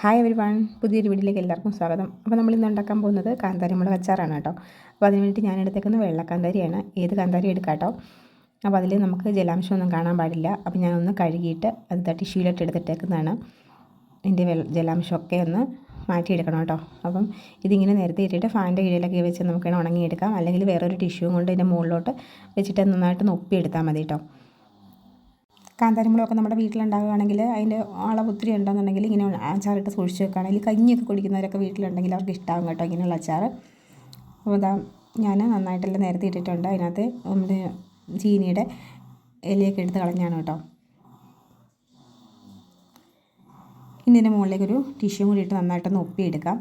Hi every one പുതിയൊരു വീട്ടിലേക്ക് എല്ലാവർക്കും സ്വാഗതം. അപ്പോൾ നമ്മൾ ഇന്ന് ഉണ്ടാക്കാൻ പോകുന്നത് കാന്താരി മുളക് അച്ചാറാണ് കേട്ടോ. അപ്പോൾ അതിന് വേണ്ടി ഞാൻ എടുത്തേക്കുന്നത് വെള്ളക്കാന്താരിയാണ്. ഏത് കാന്താരി എടുക്കാം കേട്ടോ? അപ്പോൾ അതിൽ നമുക്ക് ജലാംശമൊന്നും കാണാൻ പാടില്ല. അപ്പോൾ ഞാനൊന്ന് കഴുകിയിട്ട് അത് ടിഷ്യൂലായിട്ട് എടുത്തിട്ടേക്കുന്നതാണ്. ഇതിന്റെ ജലാംശമൊക്കെ ഒന്ന് മാറ്റിയെടുക്കണം കേട്ടോ. അപ്പം ഇതിങ്ങനെ നേരത്തെ ഇട്ടിട്ട് ഫാനിന്റെ കീഴിലൊക്കെ വെച്ച് നമുക്ക് ഉണങ്ങിയെടുക്കാം. അല്ലെങ്കിൽ വേറൊരു ടിഷ്യൂ കൊണ്ട് ഇതിന്റെ മുകളിലോട്ട് വെച്ചിട്ട് നന്നായിട്ട് നൊപ്പിയെടുത്താൽ മതി കേട്ടോ. കാന്താരിമുളകൊക്കെ നമ്മുടെ വീട്ടിലുണ്ടാകുകയാണെങ്കിൽ അതിന്റെ അളവ് ഒത്തിരി ഉണ്ടെന്നുണ്ടെങ്കിൽ ഇങ്ങനെ അച്ചാറിട്ട് സൂക്ഷിച്ച് വെക്കുകയാണെങ്കിൽ കഞ്ഞിയൊക്കെ കുടിക്കുന്നവരൊക്കെ വീട്ടിലുണ്ടെങ്കിൽ അവർക്ക് ഇഷ്ടമാകും കേട്ടോ ഇങ്ങനെയുള്ള അച്ചാർ. അപ്പോൾ ഇതാ ഞാൻ നന്നായിട്ടെല്ലാം നേരത്തെ ഇട്ടിട്ടുണ്ട്. അതിനകത്ത് നമ്മുടെ ചീനിയുടെ ഇലയൊക്കെ എടുത്ത് കളഞ്ഞാണ് കേട്ടോ. ഇനി ഇതിന്റെ മുകളിലേക്കൊരു ടിഷ്യൂ കൂടി ഇട്ട് നന്നായിട്ടൊന്ന് ഒപ്പിയെടുക്കാം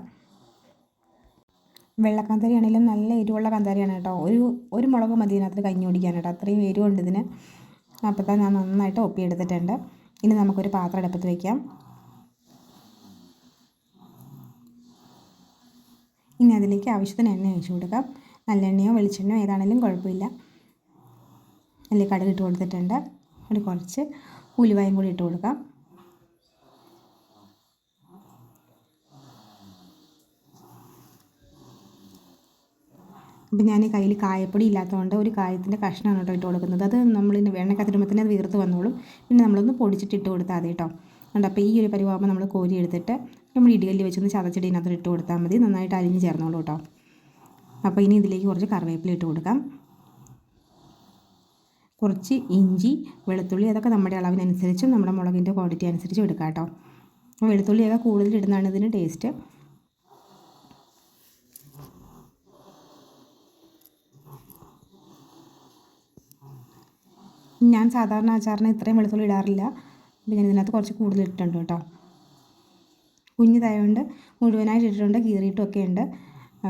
വെള്ളക്കാന്താരി ആണെങ്കിലും നല്ല എരിവുള്ള കാന്താരിയാണ് കേട്ടോ. ഒരു ഒരു മുളക് മതി ഇതിനകത്ത് കഞ്ഞി കുടിക്കാൻ കേട്ടോ. അത്രയും എരിവുണ്ട് ഇതിന്. അപ്പോൾ തന്നെ ഞാൻ നന്നായിട്ട് ഒപ്പിയെടുത്തിട്ടുണ്ട്. ഇനി നമുക്കൊരു പാത്രം അടുപ്പത്ത് വയ്ക്കാം ഇനി അതിലേക്ക് ആവശ്യത്തിന് എണ്ണ ഒഴിച്ചു കൊടുക്കാം. നല്ലെണ്ണയോ വെളിച്ചെണ്ണയോ ഏതാണെങ്കിലും കുഴപ്പമില്ല. അതിൽ കടുക് ഇട്ട് കൊടുത്തിട്ടുണ്ട്. ഒരു കുറച്ച് ഉലുവായും കൂടി ഇട്ട് കൊടുക്കാം. അപ്പം ഞാൻ കയ്യിൽ കായപ്പൊടി ഇല്ലാത്തതുകൊണ്ട് ഒരു കായത്തിന്റെ കഷ്ണമാണ് കേട്ടോ ഇട്ട് കൊടുക്കുന്നത്. അത് നമ്മൾ എണ്ണക്കത്തിടുമ്പോൾ തന്നെ അത് വീർത്ത് വന്നോളും. പിന്നെ നമ്മളൊന്ന് പൊടിച്ചിട്ട് ഇട്ട് കൊടുത്താൽ മതി കേട്ടോ. ഉണ്ട് അപ്പോൾ ഈ ഒരു പരിവാകുമ്പോൾ നമ്മൾ കോരി എടുത്തിട്ട് നമ്മൾ ഇടികല്ല് വെച്ചൊന്ന് ചതച്ചിട്ട് ഇതിനകത്ത് ഇട്ട് കൊടുത്താൽ മതി. നന്നായിട്ട് അരിഞ്ഞ് ചേർന്നോളൂ കേട്ടോ. അപ്പോൾ ഇനി ഇതിലേക്ക് കുറച്ച് കറിവേപ്പില ഇട്ട് കൊടുക്കാം. കുറച്ച് ഇഞ്ചി വെളുത്തുള്ളി അതൊക്കെ നമ്മുടെ അളവിനനുസരിച്ചും നമ്മുടെ മുളകിന്റെ ക്വാണ്ടിറ്റി അനുസരിച്ചും എടുക്കാം കേട്ടോ. വെളുത്തുള്ളിയൊക്കെ കൂടുതൽ ഇടുന്നതാണ് ഇതിന് ടേസ്റ്റ് ഞാൻ സാധാരണ അച്ചാറിന് ഇത്രയും വെളുത്തുള്ളി ഇടാറില്ല. അപ്പം ഞാൻ ഇതിനകത്ത് കുറച്ച് കൂടുതൽ ഇട്ടിട്ടുണ്ട് കേട്ടോ. കുഞ്ഞിതായതുകൊണ്ട് മുഴുവനായിട്ട് ഇട്ടിട്ടുണ്ട് കീറിയിട്ടും ഒക്കെ ഉണ്ട്.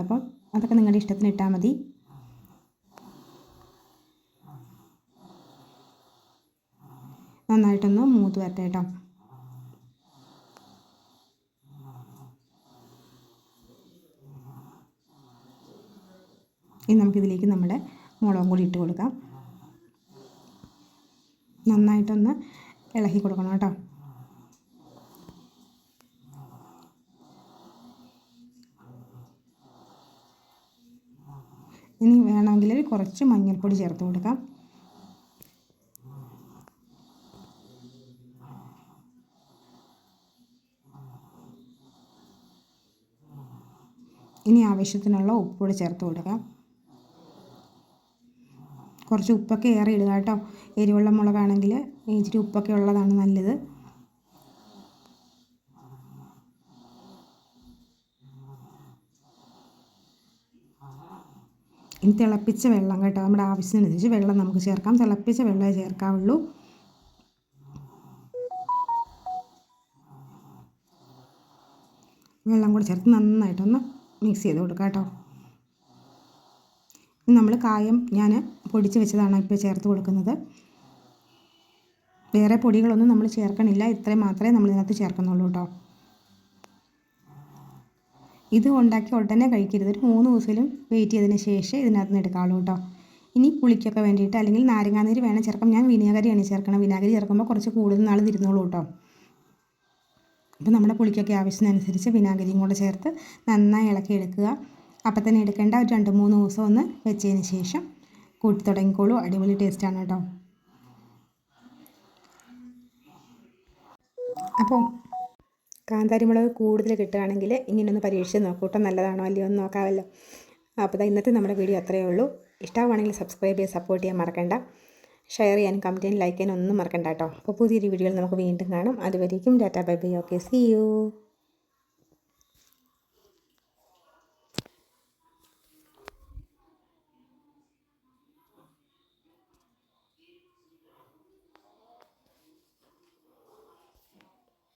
അപ്പം അതൊക്കെ നിങ്ങളുടെ ഇഷ്ടത്തിന് ഇട്ടാൽ മതി. നന്നായിട്ടൊന്ന് മൂത്ത് വരട്ടെ കേട്ടോ. ഇനി നമുക്കിതിലേക്ക് നമ്മുടെ മുളകും കൂടി ഇട്ട് കൊടുക്കാം. നന്നായിട്ടൊന്ന് ഇളക്കി കൊടുക്കണം കേട്ടോ. ഇനി വേണമെങ്കിൽ കുറച്ച് മഞ്ഞൾപ്പൊടി ചേർത്ത് കൊടുക്കാം. ഇനി ആവശ്യത്തിനുള്ള ഉപ്പുകൂടി ചേർത്ത് കൊടുക്കാം. കുറച്ച് ഉപ്പൊക്കെ ഏറെ ഇടുക കേട്ടോ. എരിവുള്ള മുളകാണെങ്കിൽ ഇച്ചിരി ഉപ്പൊക്കെ ഉള്ളതാണ് നല്ലത്. ഇനി തിളപ്പിച്ച വെള്ളം കേട്ടോ നമ്മുടെ ആവശ്യത്തിനനുസരിച്ച് വെള്ളം നമുക്ക് ചേർക്കാം. തിളപ്പിച്ച വെള്ളമേ ചേർക്കാവുള്ളൂ. വെള്ളം കൂടി ചേർത്ത് നന്നായിട്ടൊന്ന് മിക്സ് ചെയ്ത് കൊടുക്കാം കേട്ടോ. നമ്മൾ കായം ഞാൻ പൊടിച്ച് വെച്ചതാണ് ഇപ്പോൾ ചേർത്ത് കൊടുക്കുന്നത്. വേറെ പൊടികളൊന്നും നമ്മൾ ചേർക്കണില്ല. ഇത്രയും മാത്രമേ നമ്മൾ ഇതിനകത്ത് ചേർക്കുന്നുള്ളൂ കേട്ടോ. ഇത് ഉണ്ടാക്കി ഉടനെ കഴിക്കരുത്. ഒരു മൂന്ന് ദിവസത്തിലും വെയിറ്റ് ചെയ്തതിന് ശേഷം ഇതിനകത്ത് നിന്ന് എടുക്കാവുള്ളൂ കേട്ടോ. ഇനി പുളിക്കൊക്കെ വേണ്ടിയിട്ട് അല്ലെങ്കിൽ നാരങ്ങാനീര് വേണം ചേർക്കാം ഞാൻ വിനാഗിരിയാണ് ചേർക്കണം വിനാഗിരി ചേർക്കുമ്പോൾ കുറച്ച് കൂടുതൽ നാൾ തിരുന്നോളൂ കേട്ടോ. അപ്പോൾ നമ്മുടെ പുളിക്കൊക്കെ ആവശ്യത്തിനനുസരിച്ച് വിനാഗിരിയും കൂടെ ചേർത്ത് നന്നായി ഇളക്കി എടുക്കുക. അപ്പം തന്നെ എടുക്കേണ്ട ഒരു രണ്ട് മൂന്ന് ദിവസം ഒന്ന് വെച്ചതിന് ശേഷം കൂട്ടി തുടങ്ങിക്കോളൂ. അടിപൊളി ടേസ്റ്റാണ് കേട്ടോ അപ്പം കാന്താരിമുളക് കൂടുതൽ കിട്ടുകയാണെങ്കിൽ ഇങ്ങനെയൊന്ന് പരീക്ഷിച്ച് നോക്കൂട്ടോ നല്ലതാണോ അല്ലയോ എന്ന് നോക്കാമല്ലോ. അപ്പോൾ ഇന്നത്തെ നമ്മുടെ വീഡിയോ അത്രയേ ഉള്ളൂ. ഇഷ്ടമാണെങ്കിൽ സബ്സ്ക്രൈബ് ചെയ്യാൻ സപ്പോർട്ട് ചെയ്യാൻ മറക്കണ്ട. ഷെയർ ചെയ്യാനും കമന്റ് ചെയ്യാനും ലൈക്ക് ചെയ്യാനും ഒന്നും മറക്കണ്ട കേട്ടോ അപ്പോൾ പുതിയൊരു വീഡിയോയിൽ നമുക്ക് വീണ്ടും കാണാം. അതുവരേക്കും tata bye bye okay see you